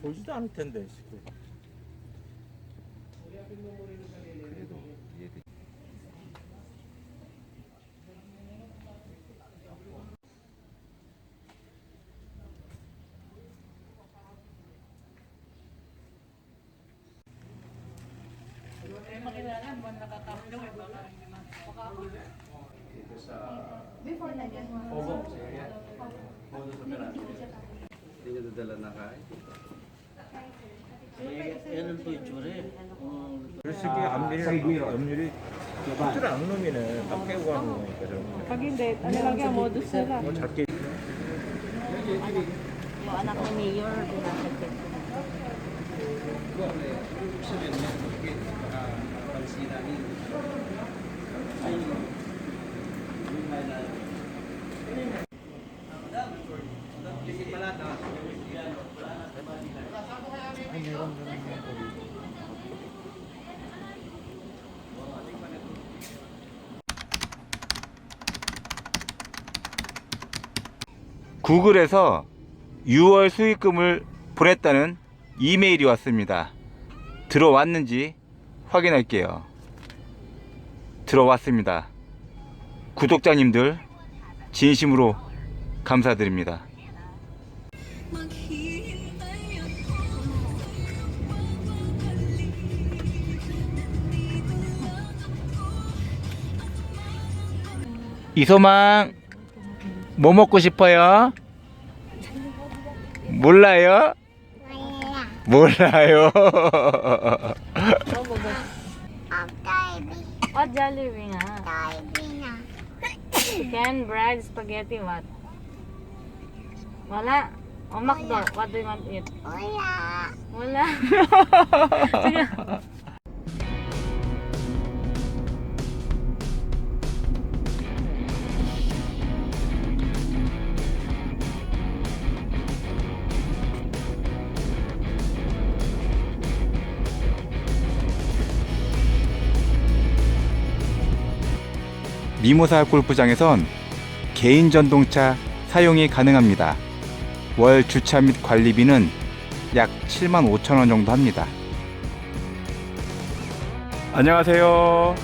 춥지도 않을 텐데. 그래도 얘들 Hindi nyo dadala na kain. 얘는 또 이쪽에 그렇게 앞일이랑 옆일이 춥지를 않은 놈이네. 딱 깨고 가는 거니까 ano lang yan, modus nila. 뭐 작게 pinasagpit ko. 구 글에서 6월 수익금을 보냈다는 이메일이 왔습니다. 들어왔는지 확인할게요. 들어왔습니다. 구독자님들 진심으로 감사드립니다. 이소망 뭐 먹고 싶어요? 몰라요? 몰라요. Oh, Jollibee nga. Chicken, bread, spaghetti, what? Wala. O McDo, what do you want to eat? Wala. Wala. Sige. 미모사 골프장에선 개인 전동차 사용이 가능합니다. 월 주차 및 관리비는 약 7만 5천 원 정도 합니다. 안녕하세요.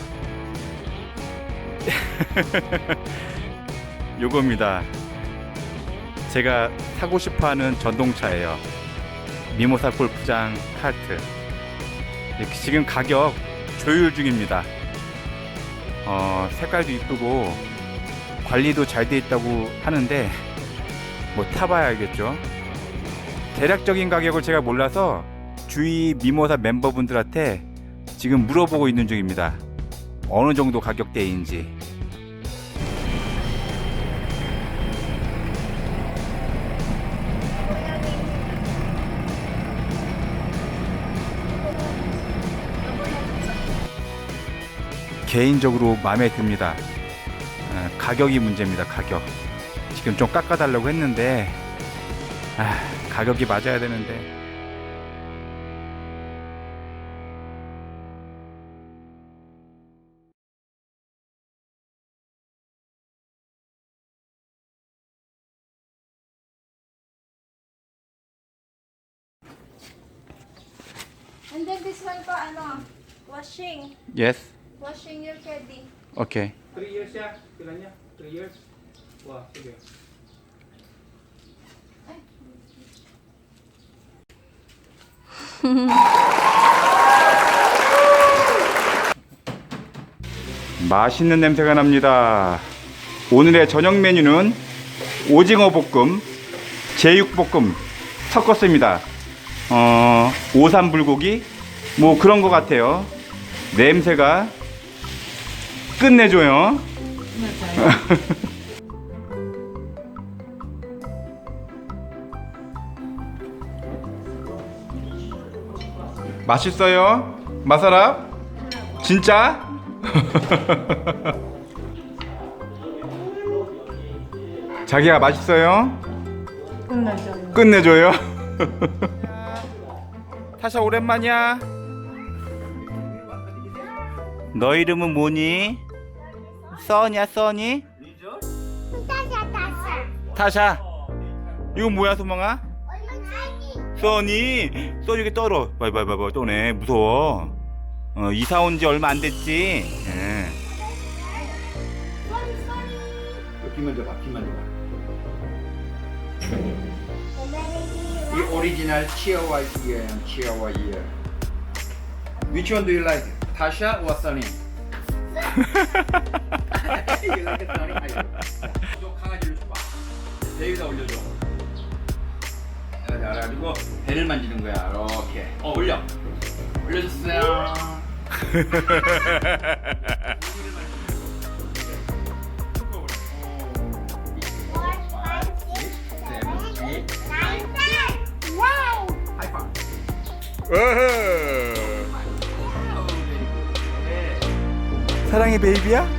요겁니다. 제가 사고 싶어 하는 전동차예요. 미모사 골프장 카트. 이렇게 지금 가격 조율 중입니다. 어, 색깔도 이쁘고 관리도 잘 돼 있다고 하는데 뭐 타봐야 알겠죠. 대략적인 가격을 제가 몰라서 주위 미모사 멤버분들한테 지금 물어보고 있는 중입니다. 어느 정도 가격대인지. 개인적으로 마음에 듭니다. 아, 가격이 문제입니다. 가격. 지금 좀 깎아달라고 했는데 아, 가격이 맞아야 되는데 And then this one po, ano, washing. yes, Washing your caddy. okay. 3 years siya? Kailan niya? 3 years? Wow, sige. 맛있는 냄새가 납니다. 오늘의 저녁 메뉴는 오징어 볶음, 제육 볶음 섞었습니다. 어, 오삼 불고기 뭐 그런 것 같아요. 냄새가 끝내줘요. 맛있어요? 마사라? 진짜? 자기야 맛있어요? 끝나죠. 끝내줘요. 타샤 오랜만이야. 너 이름은 뭐니? 써니야 써니? 타샤 타샤. 이거 뭐야 소망아? 써니 써 이렇게 떨어 봐봐봐봐 떠네 무서워 어 이사 온 지 얼마 안 됐지 예. 귀 만져봐 귀 만져봐 이 오리지널 치아와 이어예요 치아와 이어 Which one do you like? Tasha or Sunny? 저 강아지를 줘봐 여기다 올려줘 자, 그래가지고 배를 만지는 거야 이렇게 어 올려 올려줬어요 사랑해 베이비야?